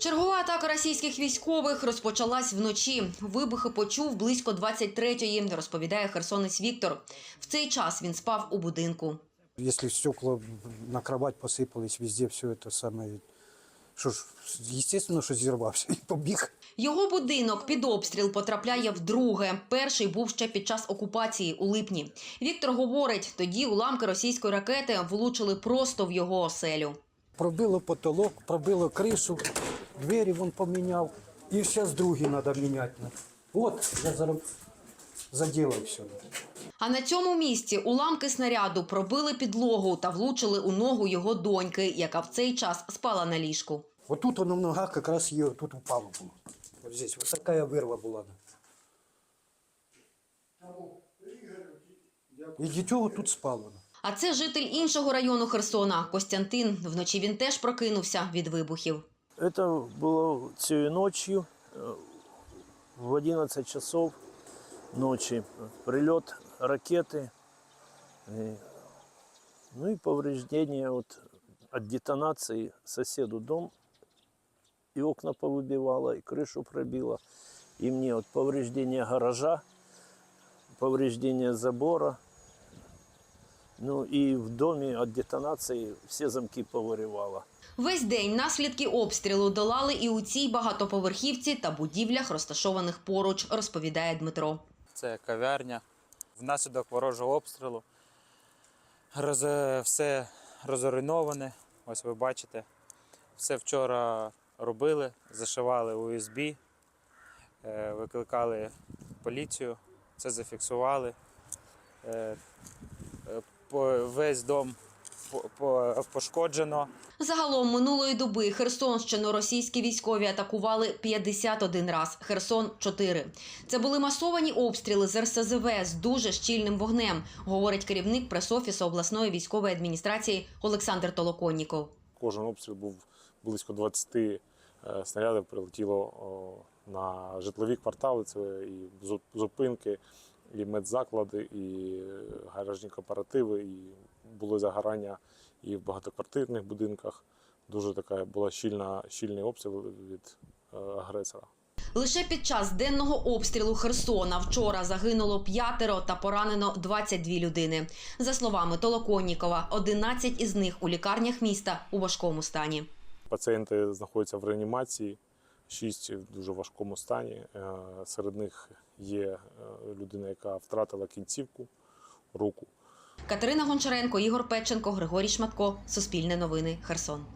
Чергова атака російських військових розпочалась вночі. Вибухи почув близько 23-ї, розповідає херсонець Віктор. В цей час він спав у будинку. Если стекла на кровать посыпались, везде все это самое. Что ж, естественно, что зірвався і побіг. Його будинок під обстріл потрапляє вдруге. Перший був ще під час окупації у липні. Віктор говорить, тоді уламки російської ракети влучили просто в його оселю. Пробило потолок, пробило кришу, двері вон поміняв. І зараз другі треба міняти. От, я зараз заділив все. А на цьому місці уламки снаряду пробили підлогу та влучили у ногу його доньки, яка в цей час спала на ліжку. Вот тут воно в ногах якраз її тут упало було. Вот здесь вот такая вирва була. І дитього тут спало. А це житель іншого району Херсона Костянтин. Вночі він теж прокинувся від вибухів. Это было цією ночью э, в 11 часов ночи. Прилет ракеты, ну и повреждение от, от детонации соседу дом. И окна повыбивало, и крышу пробило. И мне от повреждения гаража, повреждение забора. Ну и в доме от детонации все замки повырывало. Весь день наслідки обстрілу долали і у цій багатоповерхівці та будівлях, розташованих поруч, розповідає Дмитро. Це кав'ярня. Внаслідок ворожого обстрілу роз... все розориноване. Ось ви бачите. Все вчора робили, зашивали USB, е, викликали поліцію, це зафіксували. По- Весь дом по- по- пошкоджено. Загалом минулої доби Херсонщину російські військові атакували 51 раз, Херсон 4. Це були масовані обстріли з РСЗВ з дуже щільним вогнем, говорить керівник пресофісу обласної військової адміністрації Олександр Толоконніков. Кожен обстріл був близько 20 е, снарядів прилетіло на житлові квартали. Це і зу- зупинки, і медзаклади, і гаражні кооперативи, і були загорання і в багатоквартирних будинках. Дуже така була щільна, щільний обстріл від е, агресора. Лише під час денного обстрілу Херсона вчора загинуло п'ятеро та поранено 22 людини. За словами Толоконнікова, 11 із них у лікарнях міста у важкому стані. Пацієнти знаходяться в реанімації, шість в дуже важкому стані. Е, Серед них є е, людина, яка втратила кінцівку, руку. Катерина Гончаренко, Ігор Печенко, Григорій Шматко. Суспільне новини. Херсон.